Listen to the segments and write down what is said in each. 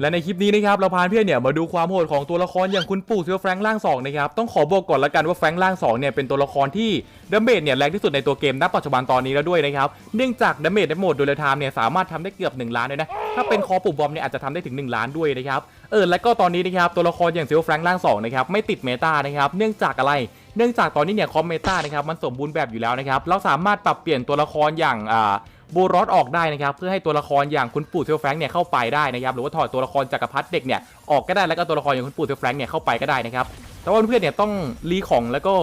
และในคลิปนี้นะครับเราพาเพื่อนเนี่ยมาดูความโหดของตัวละครอย่างคุณปู่เซียวแฟรงค์ล่างสองนะครับต้องขอบอกก่อนละกันว่าแฟรงค์ล่างสองเนี่ยเป็นตัวละครที่ดาเมจเนี่ยแรงที่สุดในตัวเกมณปัจจุบันตอนนี้แล้วด้วยนะครับเนื่องจากดาเมจในโหมดดูเลทามเนี่ยสามารถทำได้เกือบ 1 ล้านเลยนะถ้าเป็นคอปู่มบอมเนี่ยอาจจะทำได้ถึง 1 ล้านด้วยนะครับเออและก็ตอนนี้นะครับตัวละครอย่างเซียวแฟรงค์ล่างสองนะครับไม่ติดเมตานะครับเนื่องจากอะไรเนื่องจากตอนนี้เนี่ยคอมเมตานะครับมันสมบูรณ์แบบอยู่แล้วนะครับเราสามารถปรับเปลี่ยนตัวละครอย่างอ่า บูรอสออกได้นะครับเพื่อให้ตัวละครอย่างคุณปู่เทลแฟงเนี่ยเข้าไปได้นะครับหรือว่าถอดตัวละครจักรพรรดิเด็กเนี่ยออกก็ได้แล้วก็ตัวละครอย่างคุณปู่เทลแฟงเนี่ยเข้าไปก็ได้นะครับแต่ว่าเพื่อนเนี่ยต้องรีของแล้วก็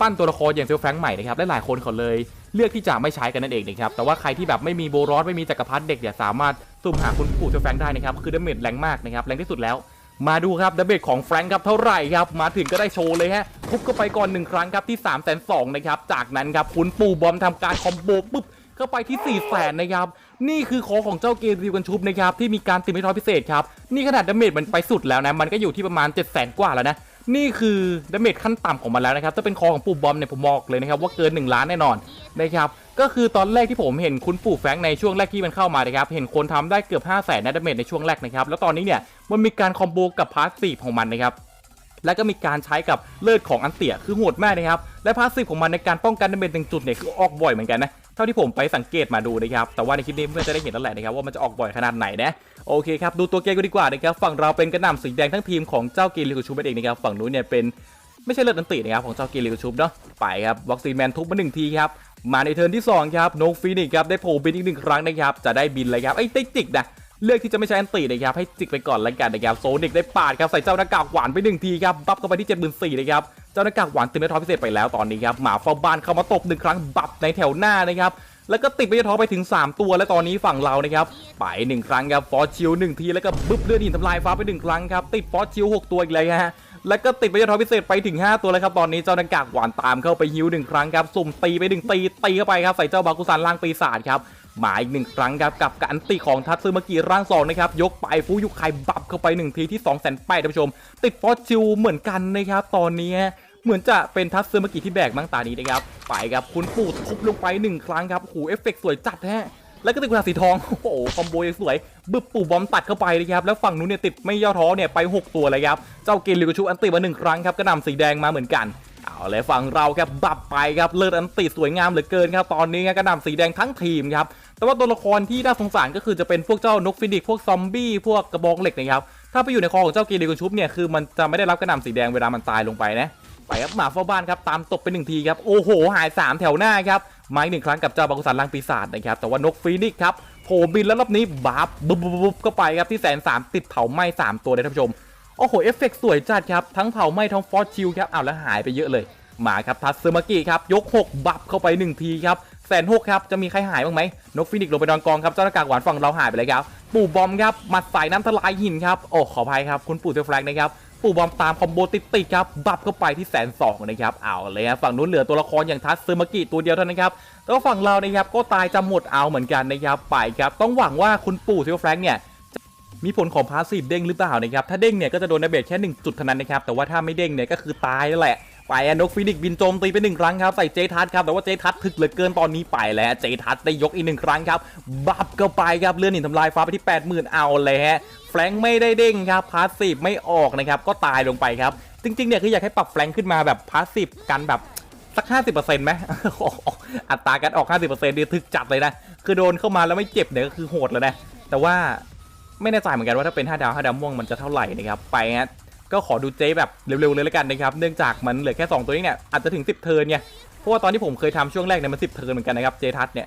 ปั้นตัวละครอย่างเทลแฟงใหม่นะครับและหลายคนเขาเลยเลือกที่จะไม่ใช้กันนั่นเองนะครับแต่ว่าใครที่แบบไม่มีโบรอสไม่มีจักรพรรดิเด็กเนี่ยสามารถสุ่มหาคุณปู่เทลแฟงได้นะครับคือดาเมจแรงมากนะครับแรงที่สุดแล้วมาดูครับดาเมจของแฟรงค์ครับเท่าไหร่ครับมาถึงก็ได้โชว์เลยฮะทุบเข้าไปก่อนหนึ่งครั้งครับที่3ามแสนสองนะครับจากนั้นครับคุณปู่บอมทำการคอมโบปุ๊บ เข้าไปที่4 0 0แสนนะครับ นี่คือขอของเจ้าเกมรีวิวกันชุบนะครับ ที่มีการติดไม่ท้อยพิเศษครับ นี่ขนาดดาเมจมันไปสุดแล้วนะ มันก็อยู่ที่ประมาณ 7 0 0แสนกว่าแล้วนะ นี่คือดาเมจขั้นต่ำของมันแล้วนะครับ ถ้าเป็นคอของปู่บอมเนี่ยผมบอกเลยนะครับว่าเกิน 1 ล้านแน่นอนนะครับ ก็คือตอนแรกที่ผมเห็นคุณปู่แฟงในช่วงแรกที่มันเข้ามานะครับ เห็นคนทำได้เกือบ 5 0 0แสนนะดาเมจในช่วงแรกนะครับ แล้วตอนนี้เนี่ยมันมีการคอมโบกับพาร์ทสีของมันนะครับแล้วก็มีการใช้กับเลือดของอันเตียคือโหดมากนะครับ และพาสซีฟของมันในการป้องกันดาเมจหนึ่งจุดเนี่ยคือออกบ่อยเหมือนกันนะ เท่าที่ผมไปสังเกตมาดูนะครับแต่ว่าในคลิปนี้เพื่อนจะได้เห็นแล้วแหละนะครับว่ามันจะออกบ่อยขนาดไหนนะโอเคครับดูตัวเกมกันดีกว่านะครับฝั่งเราเป็นกระหน่ำสีแดงทั้งทีมของเจ้าเกมลิโกชูเองนะครับฝั่งนู้นเนี่ยเป็นไม่ใช่เลือดอันตินะครับของเจ้าเกมลิโกชูเนาะไปครับบ็อกซีแมนทุบมาหนึ่งทีครับมาในเทิร์นที่สองครับโนฟินิกครับได้โผล่บินอีกหนึ่งครั้งนะครับจะได้บินเลยครับไอ้ยได้จิกนะ เลือกที่จะไม่ใช้อันตีนะครับให้จิกไปก่อนแล้วกันนะครับโซนิกได้ปาดครับใส่เจ้าหน้ากากหวานไปหนึ่งทีครับบัฟเข้าไปที่74,000นะครับเจ้าหน้ากากหวานติดไม่ท้อพิเศษไปแล้วตอนนี้ครับหมาเฝ้าบ้านเข้ามาตบหนึ่งครั้งบัฟในแถวหน้านะครับแล้วก็ติดไปท้อไปถึง 3 ตัวและตอนนี้ฝั่งเรานะครับไปหนึ่งครั้งครับฟอสชิลหนึ่งทีแล้วก็บึ้บเลือดหินทำลายฟ้าไปหนึ่งครั้งครับติดฟอสชิลหกตัวอีกเลยฮะแล้วก็ติดไปท้อพิเศษไปถึง 5 ตัวแล้วครับตอนนี้เจ้าหน้ากากหวานตามเข้าไปฮิวหนึ่งครั้งครับสุ่มตีไปหนึ่งตีตีเข้าไปครับใส่เจ้าบากุซันล่างปีศาจครับ มาอีกหนึ่งครั้งครับกับการันติของทัตซึมากิร่างสองนะครับยกไปฟูยุไคบับเข้าไปหนึ่งทีที่2 0 0 0 0 0ไปท่านผู้ชม ติดฟอสชิลเหมือนกันนะครับตอนนี้เหมือนจะเป็นทัตซึมากิที่แบกมั้งตานี้นะครับไปครับคุณปู่ทุบลงไปหนึ่งครั้งครับโอ้โหเอฟเฟกต์สวยจัดแฮะแล้วก็ติดกุหลาบสีทอง โอ้โห คอมโบยังสวย บึบปู่บอมตัดเข้าไปนะครับ แล้วฝั่งนู้นเนี่ยติดไม่ย่อท้อเนี่ยไป 6 ตัวเลยครับ เจ้าเกลิวกชูอันติมาหนึ่งครั้งครับกระหน่ำสีแดงมาเหมือนกัน เอาเลยฝั่งเราครับบับไปครับ เลือดอันติสวยงามเหลือเกินครับ ตอนนี้กระหน่ำสีแดงทั้งทีมครับ แต่ว่าตัวละครที่น่าสงสารก็คือจะเป็นพวกเจ้านกฟินิกพวกซอมบี้พวกกระบองเหล็กนะครับถ้าไปอยู่ในคอของเจ้าเกลิกุชุบเนี่ยคือมันจะไม่ได้รับกระหน่ำสีแดงเวลามันตายลงไปนะไปครับหมาเฝ้าบ้านครับตามตบไปหนึ่งทีครับโอ้โหหายสามแถวหน้าครับมาอีกหนึ่งครั้งกับเจ้าบากุสันลังปีศาจนะครับแต่ว่านกฟินิกครับโผล่บินแล้วรอบนี้บับบุบบุบบุบเข้าไปครับที่แสนสามติดเผาไหม้สามตัวเลยท่านผู้ชมโอ้โหเอฟเฟกต์สวยจัดครับทั้งเผาไหม้ทั้งฟอสชิลครับเอาแล้วหายไปเยอะเลย มาครับทัตซึมากิครับยก 6 บัฟเข้าไป 1 ทีครับแสนหกครับจะมีใครหายบ้างไหมนกฟินิกซ์ลงไปนอนกองครับเจ้าหน้ากากหวานฝั่งเราหายไปเลยครับปู่บอมครับมัดสายน้ำทลายหินครับโอ้ขออภัยครับคุณปู่เทลแฟลกนะครับปู่บอมตามคอมโบติดติดครับบัฟเข้าไปที่แสนสองนะครับเอาเลยครับฝั่งนู้นเหลือตัวละครอย่างทัตซึมากิตัวเดียวเท่านั้นครับแต่ว่าฝั่งเรานะครับก็ตายจะหมดเอาเหมือนกันนะครับไปครับต้องหวังว่าคุณปู่เทลแฟลกเนี่ยมีผลของพาสซีฟเด้งหรือเปล่านะครับถ้าเด้งเนี่ยก็จะโดนดาเมจแค่1จุดเท่านั้นนะครับแต่ว่าถ้าไม่เด้งเนี่ยก็คือตายแหละ ไปอะนกฟินิกบินโจมตีไปหนึ่งครั้งครับใส่เจทัสครับแต่ว่าเจทัสถึกเหลือเกินตอนนี้ไปแล้วเจทัสได้ยกอีกหนึ่งครั้งครับบับเข้าไปครับเลื่อนหินทำลายฟ้าไปที่ 80,000 เอาเลยฮะแฟรงไม่ได้เด้งครับพาสซีฟไม่ออกนะครับก็ตายลงไปครับจริงๆเนี่ยคืออยากให้ปรับแฟรงขึ้นมาแบบพาสซีฟกันแบบสัก 50%ไหมอัตราการออก 50%เนี่ยถึกจัดเลยนะ คือโดนเข้ามาแล้วไม่เจ็บเนี่ยก็คือโหดแล้วนะ แต่ว่าไม่แน่ใจเหมือนกันว่าถ้าเป็น 5 ดาว 5 ดาวม่วงมันจะเท่าไหร่นะครับ ไปฮะ ก็ขอดูเจแบบเร็วๆเลยแล้วกันนะครับ เนื่องจากมันเหลือแค่ 2 ตัวเองเนี่ยอาจจะถึง 10 เทิร์นไงเพราะว่าตอนที่ผมเคยทำช่วงแรกเนี่ยมัน10เทิร์นเหมือนกันนะครับเจทัสเนี่ย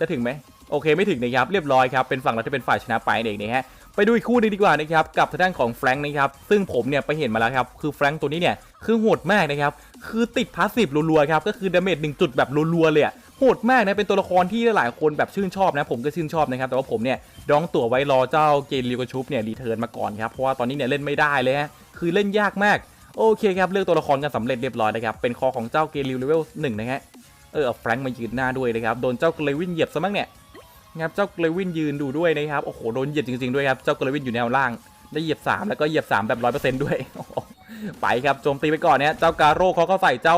จะถึงไหมโอเคไม่ถึงนะครับเรียบร้อยครับเป็นฝั่งเราที่เป็นฝ่ายชนะไปเองนะฮะไปดูอีกคู่นึงดีกว่านะครับกับทางด้านของแฟรงค์นะครับซึ่งผมเนี่ยไปเห็นมาแล้วครับคือแฟรงค์ตัวนี้เนี่ยคือโหดมากนะครับคือติดพาสซีฟรัวๆครับก็คือดาเมจหนึ่งจุดแบบรัวๆเลยอะโหดมากนะเป็นตัวละครที่หลายๆคนแบบชื่นชอบนะผมก็ชื่นชอบนะครับแต่ว่าผมเนี่ยดองตั๋วไว้รอเจ้าเกนริวกชุบเนี่ยรีเทิร์นมาก่อนครับเพราะว่าตอนนี้เนี่ยเล่นไม่ได้เลยฮะ คือเล่นยากมากโอเคครับเลือกตัวละครกันสำเร็จเรียบร้อยนะครับเป็นคอของเจ้าเกนริวเลเวลหนึ่งนะฮะเออแฟรงค์มายืนหน้าด้วยนะครับโดนเจ้าเกลวินเหยียบซะมั้งเนี่ยนะครับเจ้าเกลวินยืนดูด้วยนะครับโอ้โหโดนเหยียบจริงๆด้วยครับเจ้าเกลวินอยู่แนวล่างได้เหยียบ3แล้วก็เหยียบ3แบบร้อยเปอร์เซ็นต์ด้วยไปครับโจมตีไปก่อนเนี่ยเจ้าการโร่เขาก็ใส่เจ้า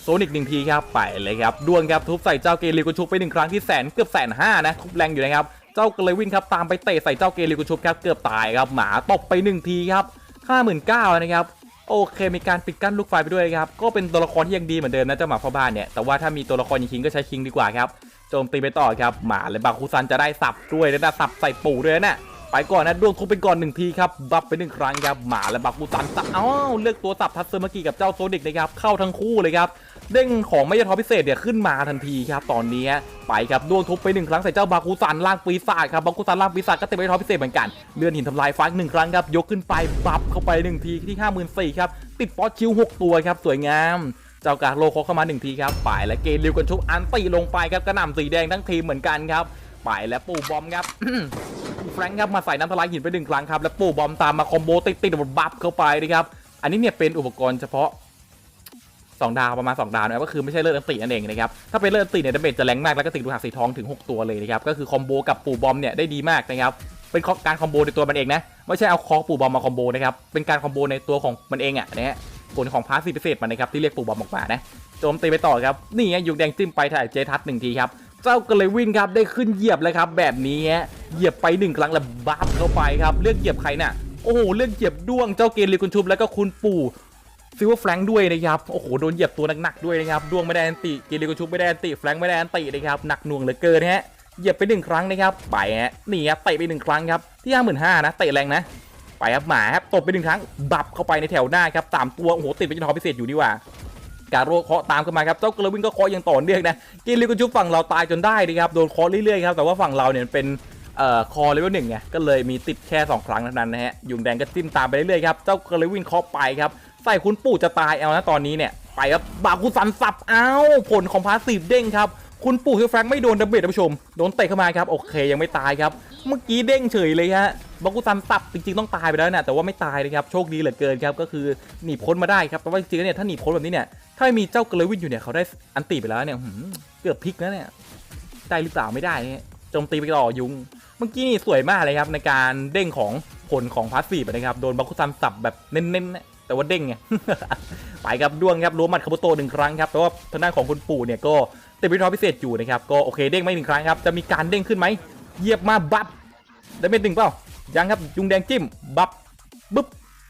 โซนิกหนึ่งทีครับไปเลยครับดวลครับทุบใส่เจ้าเกลิวกชุบไปหนึ่งครั้งที่แสนเกือบแสนห้านะทุบแรงอยู่นะครับเจ้าเกลวินครับตามไปเตะใส่เจ้าเกลิกุชุบครับเกือบตายครับหมาตบไปหนึ่งทีครับ ห้าหมื่นเก้านะครับโอเค มีการปิดกั้นลูกไฟไปด้วยครับ ก็เป็นตัวละครที่ยังดีเหมือนเดิมนะเจ้าหมาพ่อบ้านเนี่ย แต่ว่าถ้ามีตัวละครอย่างคิงก็ใช้คิงดีกว่าครับ โจมตีไปต่อครับ หมาและบาคูซันจะได้สับด้วยนะสับใส่ปู่ด้วยนะ ไปก่อนนะดวงทุบไปก่อนหนึ่งทีครับ บัฟไปหนึ่งครั้งครับ หมาและบักบูซันสับอ้าวเลือกตัวสับทัตเซอร์มากิกับเจ้าโซนิกนะครับ เข้าทั้งคู่เลยครับ เด้งของไม่ยทอพิเศษเนี่ยขึ้นมาทันทีครับตอนนี้ไปครับดวงทุบไปหนึ่งครั้งใส่เจ้าบาคูซันล่างปีศาจครับบาคูซันล่างปีศาจก็เต็มไม่ยทอพิเศษเหมือนกันเลื่อนหินทำลายฟ้าหนึ่งครั้งครับยกขึ้นไปบัฟเข้าไปหนึ่งทีที่ห้าหมื่นสี่ครับติดฟอสชิลหกตัวครับสวยงามเจ้ากาโลโคเข้ามาหนึ่งทีครับไปและเกณฑ์ริวกันชุบอันตีลงไปครับกระหน่ำสีแดงทั้งทีมเหมือนกันครับไปและปูบอมครับแฟรงค์ครับมาใส่น้ำทลายหินไปหนึ่งครั้งครับแล้วปูบอมตามมาคอมโบติดติดบัฟเข้าไปนะครับอันนี้เนี่ยเป็นอุปกรณ์เฉพาะ 2 ดาวประมาณ 2 ดาวนะก็คือไม่ใช่เลือดอันตินั่นเองนะครับถ้าเป็นเลือดอันติเนี่ยดาเมจจะแรงมากแล้วก็ติดดูหางสีทองถึง 6 ตัวเลยนะครับก็คือคอมโบกับปูบอมเนี่ยได้ดีมากนะครับเป็นการคอมโบในตัวมันเองนะไม่ใช่เอาคอปูบอมมาคอมโบนะครับเป็นการคอมโบในตัวของมันเองอะนะฮะผลของพาสซีพิเศษมันนะครับที่เรียกปูบอมออกมานะโจมตีไปต่อครับนี่ไงยุงแดงจิ้มไปถ่ายเจทัสหนึ่งทีครับเจ้าก็เลยวินครับได้ขึ้นเหยียบเลยครับแบบนี้ฮะเหยียบไปหนึ่งครั้งแล้วบัฟเข้าไปครับเลือกเหยียบใครน่ะโอ้โหเลือกเหยียบด้วงเจ้าเกลีคุณชุบแล้วก็คุณปู่ ซิลเวอร์แฟรงด้วยนะครับ โอ้โห โดนเหยียบตัวหนักๆด้วยนะครับ ดวงไม่ได้อันติเกณฑ์ลีคุณชุบไม่ได้อันติ แฟรงไม่ได้อันตินะครับ หนักหน่วงเหลือเกินฮะ เหยียบไปหนึ่งครั้งนะครับ ไปฮะ นี่ครับเตะไปหนึ่งครั้งครับ ที่ห้าหมื่นห้านะ เตะแรงนะ ไปครับหมาครับ ตบไปหนึ่งครั้ง บับเข้าไปในแถวหน้าครับสามตัว โอ้โห ติดไปจนทอพิเศษอยู่ดีกว่าการโรเคาะตามเข้ามาครับ เจ้ากระวินก็เคาะอย่างต่อเนื่องนะกินลิวกันชุบฝั่งเราตายจนได้นะครับ โดนเคาะเรื่อยๆครับ แต่ว่าฝั่งเราเนี่ยเป็นเอ่อคอเลเวลหนึ่งไงก็เลยมีติดแค่ 2 ครั้งเท่านั้นนะฮะยุงแดงก็จิ้มตามไปเรื่อยๆครับ เจ้ากระวินเคาะไปครับ ใส่คุณปู่จะตายเอานะตอนนี้เนี่ยไปครับบาคุสันสับเอ้าผลของพาสซีฟเด้งครับคุณปู่คือแฟรงไม่โดนดับเบิลท่านผู้ชมโดนเตะเข้ามาครับโอเคยังไม่ตายครับ เมื่อกี้เด้งเฉยเลยฮะบาคุซันสับจริงๆต้องตายไปแล้วนะแต่ว่าไม่ตายนะครับโชคดีเหลือเกินครับก็คือหนีพ้นมาได้ครับแต่ว่าจริงๆเนี่ยถ้าหนีพ้นแบบนี้เนี่ยถ้าไม่มีเจ้ากระวินอยู่เนี่ยเขาได้อันตีไปแล้วเนี่ยเกือบพลิกแล้วเนี่ยได้หรือเปล่าไม่ได้โจมตีไปต่อยุง เมื่อกี้นี่สวยมากเลยครับในการเด้งของผลของพาสซีฟนะครับโดนบาคุซันสับแบบเน้นๆ แต่ว่าเด้งไงไปครับด้วงครับล้วมัดคาบุโตหนึ่งครั้งครับแต่ว่าทางด้านของคุณปู่เนี่ยก็เติดวิทยพิเศษอยู่นะครับก็โอเคเด้งไม่หนึ่งครั้งครับจะมีการเด้งขึ้นไหมเหยียบมาบัฟได้เม็ดหนึ่งเปล่ายังครับยุงแดงจิ้มบัฟบึ๊บ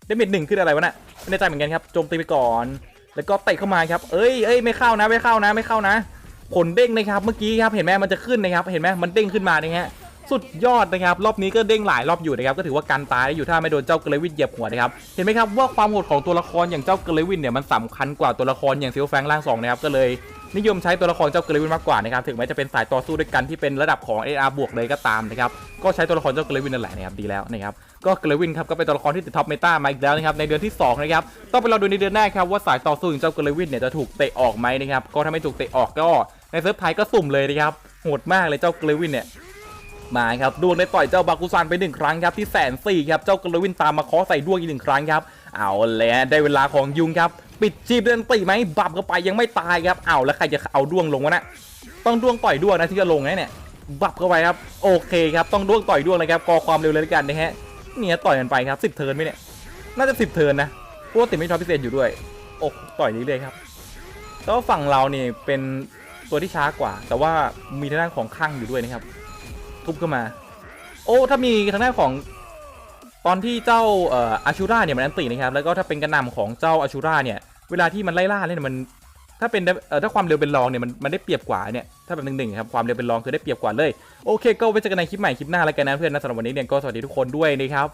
ได้เม็ดหนึ่งขึ้นอะไรวะน่ะไม่แน่ใจเหมือนกันครับโจมตีไปก่อน แล้วก็เตะเข้ามาครับเอ้ยเอ้ยไม่เข้านะไม่เข้านะไม่เข้านะ ผลเด้งนะครับเมื่อกี้ครับเห็นไหมมันจะขึ้นนะครับเห็นไหมมันเด้งขึ้นมานะฮะ สุดยอดนะครับรอบนี้ก็เด้งหลายรอบอยู่นะครับก็ถือว่ากันตายอยู่ถ้าไม่โดนเจ้าเกรวินเหยียบหัวนะครับเห็นไหมครับว่าความโหดของตัวละครอย่างเจ้าเกรวินเนี่ยมันสำคัญกว่าตัวละครอย่างซิลแฟงล่างสองนะครับก็เลยนิยมใช้ตัวละครเจ้าเกรวินมากกว่านะครับถึงแม้จะเป็นสายต่อสู้ด้วยกันที่เป็นระดับของ AR บวกเลยก็ตามนะครับก็ใช้ตัวละครเจ้าเกรวินนั่นแหละนะครับดีแล้วนะครับก็เกรวินครับก็เป็นตัวละครที่ติดท็อปเมตามาอีกแล้วนะครับในเดือนที่สองนะครับต้องไปรอดูในเดือนหน้าครับว่าสายต่อสู้อย่างเจ้าเกรวินเนี่ยจะถูกเตะออกไหมนะครับก็ถ้าไม่ถูกเตะออกก็ในเซิร์ฟไทยก็สุ่มเลยนะครับโหดมากเลยเจ้าเกรวินเนี่ย มาครับดวงได้ต่อยเจ้าบาคุซันไปหนึ่งครั้งครับที่แสนสี่ครับเจ้ากระวินตามมาเคอใส่ดวงอีกหนึ่งครั้งครับเอาแล้วได้เวลาของยุงครับปิดจีบเดินตีไหมบับเข้าไปยังไม่ตายครับเอาแล้วใครจะเอาดวงลงวะนะต้องดวงต่อยดวงนะที่จะลงนะเนี่ยบับเข้าไปครับโอเคครับต้องดวงต่อยดวงนะครับกอความเร็วเลยกันนะฮะเนี่ยต่อยกันไปครับสิบเทิร์นไหมเนี่ยน่าจะสิบเทิร์นนะเพราะว่าติดไม่ชอบพิเศษอยู่ด้วยโอ้ต่อยเรื่อยครับแล้วฝั่งเราเนี่ยเป็นตัวที่ช้ากว่า แต่ว่ามีทางด้านของข้างอยู่ด้วยนะครับ ทุบเข้ามา โอ้ถ้ามีทางด้านของตอนที่เจ้าเอ่ออาชูราเนี่ยมันอันตินะครับแล้วก็ถ้าเป็นกระนำของเจ้าอาชูราเนี่ยเวลาที่มันไล่ล่าเนี่ยมันถ้าเป็นเอ่อถ้าความเร็วเป็นรองเนี่ยมันมันได้เปรียบกว่าเนี่ยถ้าแบบหนึ่งๆครับความเร็วเป็นรองคือได้เปรียบกว่าเลยโอเค ก็ไว้เจอกันในคลิปใหม่คลิปหน้าแล้วกันนะเพื่อนนะสำหรับวันนี้เนี่ยก็สวัสดีทุกคนด้วยนะครับ